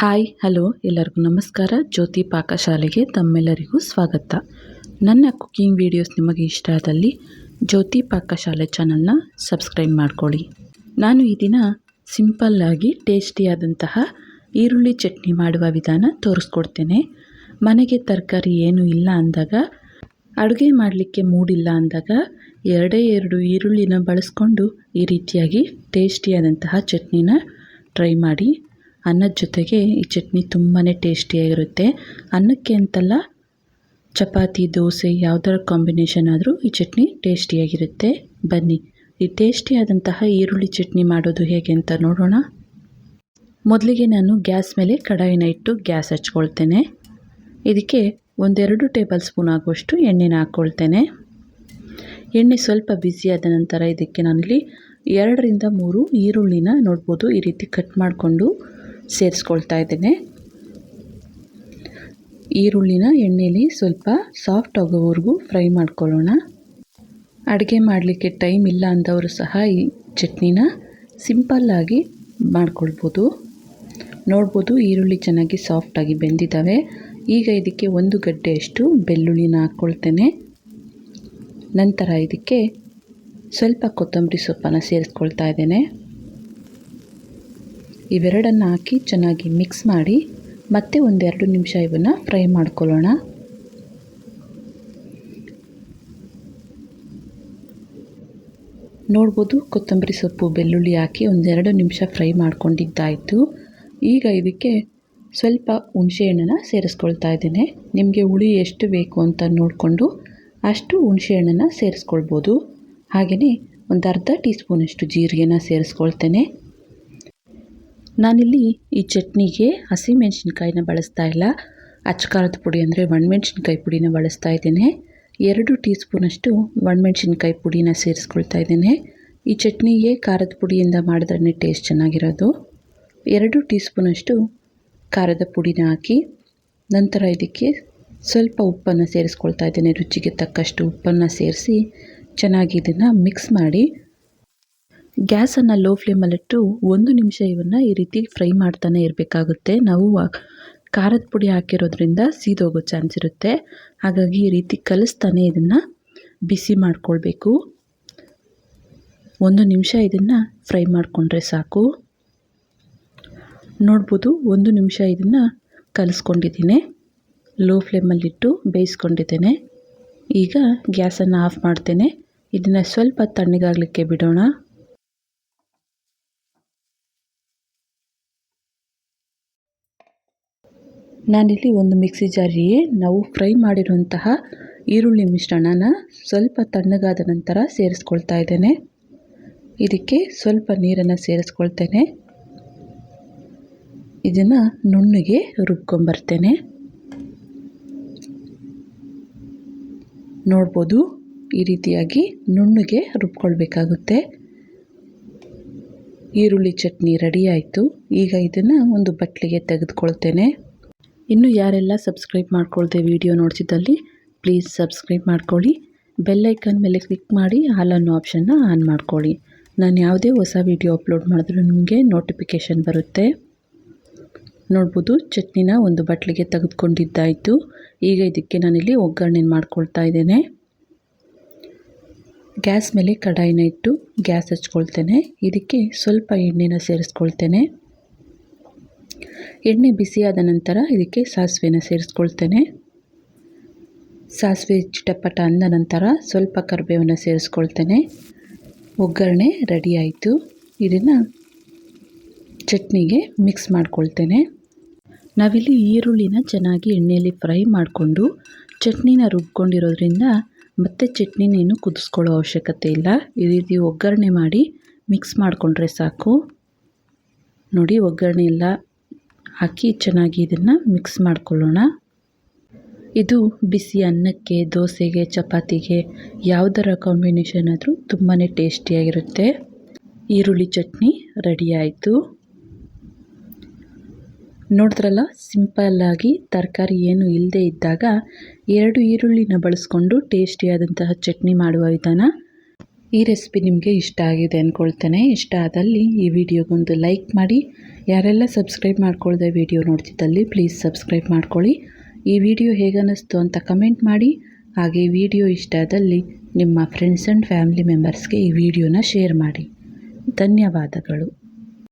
Hi, hello, ಎಲ್ಲರಿಗೂ ನಮಸ್ಕಾರ. ಜ್ಯೋತಿ ಪಾಕಶಾಲೆಗೆ ತಮ್ಮೆಲ್ಲರಿಗೂ ಸ್ವಾಗತ. ನನ್ನ ಕುಕ್ಕಿಂಗ್ ವಿಡಿಯೋಸ್ ನಿಮಗೆ ಇಷ್ಟ ಆದಲ್ಲಿ ಜ್ಯೋತಿ ಪಾಕಶಾಲೆ ಚಾನಲ್ನ ಸಬ್ಸ್ಕ್ರೈಬ್ ಮಾಡ್ಕೊಳ್ಳಿ. ನಾನು ಈ ದಿನ ಸಿಂಪಲ್ಲಾಗಿ ಟೇಸ್ಟಿಯಾದಂತಹ ಈರುಳ್ಳಿ ಚಟ್ನಿ ಮಾಡುವ ವಿಧಾನ ತೋರಿಸ್ಕೊಡ್ತೇನೆ. ಮನೆಗೆ ತರಕಾರಿ ಏನೂ ಇಲ್ಲ ಅಂದಾಗ, ಅಡುಗೆ ಮಾಡಲಿಕ್ಕೆ ಮೂಡಿಲ್ಲ ಅಂದಾಗ ಎರಡೇ ಎರಡು ಈರುಳ್ಳಿನ ಬಳಸ್ಕೊಂಡು ಈ ರೀತಿಯಾಗಿ ಟೇಸ್ಟಿಯಾದಂತಹ ಚಟ್ನಿನ ಟ್ರೈ ಮಾಡಿ ಅನ್ನದ ಜೊತೆಗೆ ಈ ಚಟ್ನಿ ತುಂಬಾ ಟೇಸ್ಟಿಯಾಗಿರುತ್ತೆ ಅನ್ನಕ್ಕೆ ಅಂತಲ್ಲ, ಚಪಾತಿ, ದೋಸೆ ಯಾವುದರ ಕಾಂಬಿನೇಷನ್ ಆದರೂ ಈ ಚಟ್ನಿ ಟೇಸ್ಟಿಯಾಗಿರುತ್ತೆ ಬನ್ನಿ, ಈ ಟೇಸ್ಟಿಯಾದಂತಹ ಈರುಳ್ಳಿ ಚಟ್ನಿ ಮಾಡೋದು ಹೇಗೆ ಅಂತ ನೋಡೋಣ. ಮೊದಲಿಗೆ ನಾನು ಗ್ಯಾಸ್ ಮೇಲೆ ಕಡಾಯಿನ ಇಟ್ಟು ಗ್ಯಾಸ್ ಹಚ್ಕೊಳ್ತೇನೆ. ಇದಕ್ಕೆ ಒಂದೆರಡು ಟೇಬಲ್ ಸ್ಪೂನ್ ಆಗುವಷ್ಟು ಎಣ್ಣೆನ ಹಾಕ್ಕೊಳ್ತೇನೆ ಎಣ್ಣೆ ಸ್ವಲ್ಪ ಬಿಸಿಯಾದ ನಂತರ ಇದಕ್ಕೆ ನಾನಿಲ್ಲಿ ಎರಡರಿಂದ ಮೂರು ಈರುಳ್ಳಿನ ನೋಡ್ಬೋದು ಈ ರೀತಿ ಕಟ್ ಮಾಡಿಕೊಂಡು ಸೇರಿಸ್ಕೊಳ್ತಾ ಇದ್ದೇನೆ. ಈರುಳ್ಳಿನ ಎಣ್ಣೆಯಲ್ಲಿ ಸ್ವಲ್ಪ ಸಾಫ್ಟ್ ಆಗೋವರೆಗೂ ಫ್ರೈ ಮಾಡ್ಕೊಳ್ಳೋಣ. ಅಡುಗೆ ಮಾಡಲಿಕ್ಕೆ ಟೈಮ್ ಇಲ್ಲ ಅಂದವರು ಸಹ ಈ ಚಟ್ನಿನ ಸಿಂಪಲ್ಲಾಗಿ ಮಾಡ್ಕೊಳ್ಬೋದು. ನೋಡ್ಬೋದು ಈರುಳ್ಳಿ ಚೆನ್ನಾಗಿ ಸಾಫ್ಟಾಗಿ ಬೆಂದಿದ್ದಾವೆ. ಈಗ ಇದಕ್ಕೆ ಒಂದು ಗಡ್ಡೆಯಷ್ಟು ಬೆಳ್ಳುಳ್ಳಿನ ಹಾಕ್ಕೊಳ್ತೇನೆ. ನಂತರ ಇದಕ್ಕೆ ಸ್ವಲ್ಪ ಕೊತ್ತಂಬರಿ ಸೊಪ್ಪನ್ನು ಸೇರಿಸ್ಕೊಳ್ತಾ ಇದ್ದೇನೆ. ಇವೆರಡನ್ನು ಹಾಕಿ ಚೆನ್ನಾಗಿ ಮಿಕ್ಸ್ ಮಾಡಿ ಮತ್ತೆ ಒಂದೆರಡು ನಿಮಿಷ ಇವನ್ನು ಫ್ರೈ ಮಾಡ್ಕೊಳ್ಳೋಣ. ನೋಡ್ಬೋದು ಕೊತ್ತಂಬರಿ ಸೊಪ್ಪು, ಬೆಳ್ಳುಳ್ಳಿ ಹಾಕಿ ಒಂದೆರಡು ನಿಮಿಷ ಫ್ರೈ ಮಾಡ್ಕೊಂಡಿದ್ದಾಯಿತು. ಈಗ ಇದಕ್ಕೆ ಸ್ವಲ್ಪ ಹುಣಸೆಹಣ್ಣನ್ನು ಸೇರಿಸ್ಕೊಳ್ತಾ ಇದ್ದೇನೆ. ನಿಮಗೆ ಹುಳಿ ಎಷ್ಟು ಬೇಕು ಅಂತ ನೋಡಿಕೊಂಡು ಅಷ್ಟು ಹುಣಸೆಹಣ್ಣನ್ನು ಸೇರಿಸ್ಕೊಳ್ಬೋದು. ಹಾಗೆಯೇ ಒಂದು ಅರ್ಧ ಟೀ ಸ್ಪೂನಷ್ಟು ಜೀರಿಗೆನ ಸೇರಿಸ್ಕೊಳ್ತೇನೆ. ನಾನಿಲ್ಲಿ ಈ ಚಟ್ನಿಗೆ ಹಸಿಮೆಣ್ಸಿನ್ಕಾಯಿನ ಬಳಸ್ತಾ ಇಲ್ಲ. ಅಚ್ಚಕಾರದ ಪುಡಿ ಅಂದರೆ ಒಣಮೆಣ್ಸಿನ್ಕಾಯಿ ಪುಡಿನ ಬಳಸ್ತಾ ಇದ್ದೇನೆ. ಎರಡು ಟೀ ಸ್ಪೂನಷ್ಟು ಒಣಮೆಣ್ಸಿನ್ಕಾಯಿ ಪುಡಿನ ಸೇರಿಸ್ಕೊಳ್ತಾ ಇದ್ದೇನೆ. ಈ ಚಟ್ನಿಗೆ ಖಾರದ ಪುಡಿಯಿಂದ ಮಾಡಿದ್ರೆ ಟೇಸ್ಟ್ ಚೆನ್ನಾಗಿರೋದು. ಎರಡು ಟೀ ಸ್ಪೂನಷ್ಟು ಖಾರದ ಪುಡಿನ ಹಾಕಿ ನಂತರ ಇದಕ್ಕೆ ಸ್ವಲ್ಪ ಉಪ್ಪನ್ನು ಸೇರಿಸ್ಕೊಳ್ತಾ ಇದ್ದೇನೆ. ರುಚಿಗೆ ತಕ್ಕಷ್ಟು ಉಪ್ಪನ್ನು ಸೇರಿಸಿ ಚೆನ್ನಾಗಿ ಇದನ್ನು ಮಿಕ್ಸ್ ಮಾಡಿ. ಗ್ಯಾಸನ್ನು ಲೋ ಫ್ಲೇಮಲ್ಲಿಟ್ಟು ಒಂದು ನಿಮಿಷ ಇವನ್ನು ಈ ರೀತಿ ಫ್ರೈ ಮಾಡ್ತಾನೆ ಇರಬೇಕಾಗುತ್ತೆ. ನಾವು ಖಾರದ ಪುಡಿ ಹಾಕಿರೋದ್ರಿಂದ ಸೀದೋಗೋ ಚಾನ್ಸ್ ಇರುತ್ತೆ. ಹಾಗಾಗಿ ಈ ರೀತಿ ಕಲಿಸ್ತಾನೆ ಇದನ್ನು ಬಿಸಿ ಮಾಡಿಕೊಳ್ಬೇಕು. ಒಂದು ನಿಮಿಷ ಇದನ್ನು ಫ್ರೈ ಮಾಡಿಕೊಂಡ್ರೆ ಸಾಕು. ನೋಡ್ಬೋದು ಒಂದು ನಿಮಿಷ ಇದನ್ನು ಕಲಿಸ್ಕೊಂಡಿದ್ದೀನಿ. ಲೋ ಫ್ಲೇಮಲ್ಲಿಟ್ಟು ಬೇಯಿಸ್ಕೊಂಡಿದ್ದೇನೆ. ಈಗ ಗ್ಯಾಸನ್ನು ಆಫ್ ಮಾಡ್ತೇನೆ. ಇದನ್ನು ಸ್ವಲ್ಪ ತಣ್ಣಗಾಗಲಿಕ್ಕೆ ಬಿಡೋಣ. ನಾನಿಲ್ಲಿ ಒಂದು ಮಿಕ್ಸಿ ಜಾರಿಗೆ ನಾವು ಫ್ರೈ ಮಾಡಿರುವಂತಹ ಈರುಳ್ಳಿ ಮಿಶ್ರಣನ ಸ್ವಲ್ಪ ತಣ್ಣಗಾದ ನಂತರ ಸೇರಿಸ್ಕೊಳ್ತಾ ಇದ್ದೇನೆ. ಇದಕ್ಕೆ ಸ್ವಲ್ಪ ನೀರನ್ನು ಸೇರಿಸ್ಕೊಳ್ತೇನೆ. ಇದನ್ನು ನುಣ್ಣಗೆ ರುಬ್ಕೊಂಬರ್ತೇನೆ. ನೋಡ್ಬೋದು ಈ ರೀತಿಯಾಗಿ ನುಣ್ಣಗೆ ರುಬ್ಕೊಳ್ಬೇಕಾಗುತ್ತೆ. ಈರುಳ್ಳಿ ಚಟ್ನಿ ರೆಡಿ ಆಯಿತು. ಈಗ ಇದನ್ನು ಒಂದು ಬಟ್ಲಿಗೆ ತೆಗೆದುಕೊಳ್ತೇನೆ. ಇನ್ನು ಯಾರೆಲ್ಲ ಸಬ್ಸ್ಕ್ರೈಬ್ ಮಾಡ್ಕೊಳ್ದೆ ವಿಡಿಯೋ ನೋಡ್ತಿದ್ದಲ್ಲಿ, ಪ್ಲೀಸ್ ಸಬ್ಸ್ಕ್ರೈಬ್ ಮಾಡ್ಕೊಳ್ಳಿ. ಬೆಲ್ಲೈಕನ್ ಮೇಲೆ ಕ್ಲಿಕ್ ಮಾಡಿ, ಆಲ್ ಅನ್ನೋ ಆಪ್ಷನ್ನ ಆನ್ ಮಾಡ್ಕೊಳ್ಳಿ. ನಾನು ಯಾವುದೇ ಹೊಸ ವಿಡಿಯೋ ಅಪ್ಲೋಡ್ ಮಾಡಿದ್ರೂ ನಿಮಗೆ ನೋಟಿಫಿಕೇಷನ್ ಬರುತ್ತೆ. ನೋಡ್ಬೋದು, ಚಟ್ನಿನ ಒಂದು ಬಟ್ಲಿಗೆ ತೆಗೆದುಕೊಂಡಿದ್ದಾಯಿತು. ಈಗ ಇದಕ್ಕೆ ನಾನಿಲ್ಲಿ ಒಗ್ಗರಣೆ ಮಾಡ್ಕೊಳ್ತಾ ಇದ್ದೇನೆ. ಗ್ಯಾಸ್ ಮೇಲೆ ಕಡಾಯಿನ ಇಟ್ಟು ಗ್ಯಾಸ್ ಹಚ್ಕೊಳ್ತೇನೆ. ಇದಕ್ಕೆ ಸ್ವಲ್ಪ ಎಣ್ಣೆನ ಸೇರಿಸ್ಕೊಳ್ತೇನೆ. ಎಣ್ಣೆ ಬಿಸಿಯಾದ ನಂತರ ಇದಕ್ಕೆ ಸಾಸಿವೆನ ಸೇರಿಸ್ಕೊಳ್ತೇನೆ. ಸಾಸಿವೆ ಚಿಟಪಟ ಅಂದ ನಂತರ ಸ್ವಲ್ಪ ಕರಿಬೇವನ್ನು ಸೇರಿಸ್ಕೊಳ್ತೇನೆ. ಒಗ್ಗರಣೆ ರೆಡಿ ಆಯಿತು. ಇದನ್ನು ಚಟ್ನಿಗೆ ಮಿಕ್ಸ್ ಮಾಡ್ಕೊಳ್ತೇನೆ. ನಾವಿಲ್ಲಿ ಈರುಳ್ಳಿನ ಚೆನ್ನಾಗಿ ಎಣ್ಣೆಯಲ್ಲಿ ಫ್ರೈ ಮಾಡಿಕೊಂಡು ಚಟ್ನಿನ ರುಬ್ಕೊಂಡಿರೋದ್ರಿಂದ ಮತ್ತೆ ಚಟ್ನಿನೇನು ಕುದಿಸ್ಕೊಳ್ಳೋ ಅವಶ್ಯಕತೆ ಇಲ್ಲ. ಈ ರೀತಿ ಒಗ್ಗರಣೆ ಮಾಡಿ ಮಿಕ್ಸ್ ಮಾಡಿಕೊಂಡ್ರೆ ಸಾಕು. ನೋಡಿ ಒಗ್ಗರಣೆ ಎಲ್ಲ ಹಾಕಿ ಚೆನ್ನಾಗಿ ಇದನ್ನು ಮಿಕ್ಸ್ ಮಾಡ್ಕೊಳ್ಳೋಣ. ಇದು ಬಿಸಿ ಅನ್ನಕ್ಕೆ, ದೋಸೆಗೆ, ಚಪಾತಿಗೆ ಯಾವುದರ ಕಾಂಬಿನೇಷನ್ ಆದರೂ ತುಂಬಾ ಟೇಸ್ಟಿಯಾಗಿರುತ್ತೆ. ಈರುಳ್ಳಿ ಚಟ್ನಿ ರೆಡಿ ಆಯಿತು. ನೋಡಿದ್ರಲ್ಲ ಸಿಂಪಲ್ಲಾಗಿ ತರಕಾರಿ ಏನು ಇಲ್ಲದೆ ಇದ್ದಾಗ ಎರಡು ಈರುಳ್ಳಿನ ಬಳಸ್ಕೊಂಡು ಟೇಸ್ಟಿಯಾದಂತಹ ಚಟ್ನಿ ಮಾಡುವ ವಿಧಾನ. ಈ ರೆಸಿಪಿ ನಿಮಗೆ ಇಷ್ಟ ಆಗಿದೆ ಅಂದ್ಕೊಳ್ತೇನೆ. ಇಷ್ಟ ಆದಲ್ಲಿ ಈ ವಿಡಿಯೋಗೊಂದು ಲೈಕ್ ಮಾಡಿ. ಯಾರೆಲ್ಲ ಸಬ್ಸ್ಕ್ರೈಬ್ ಮಾಡ್ಕೊಳ್ಳದೆ ವಿಡಿಯೋ ನೋಡ್ತಿದ್ದಲ್ಲಿ ಪ್ಲೀಸ್ ಸಬ್ಸ್ಕ್ರೈಬ್ ಮಾಡ್ಕೊಳ್ಳಿ. ಈ ವಿಡಿಯೋ ಹೇಗನ್ನಿಸ್ತು ಅಂತ ಕಮೆಂಟ್ ಮಾಡಿ. ಹಾಗೆ ವಿಡಿಯೋ ಇಷ್ಟ ಆದಲ್ಲಿ ನಿಮ್ಮ ಫ್ರೆಂಡ್ಸ್ ಆ್ಯಂಡ್ ಫ್ಯಾಮಿಲಿ ಮೆಂಬರ್ಸ್ಗೆ ಈ ವಿಡಿಯೋನ ಶೇರ್ ಮಾಡಿ. ಧನ್ಯವಾದಗಳು.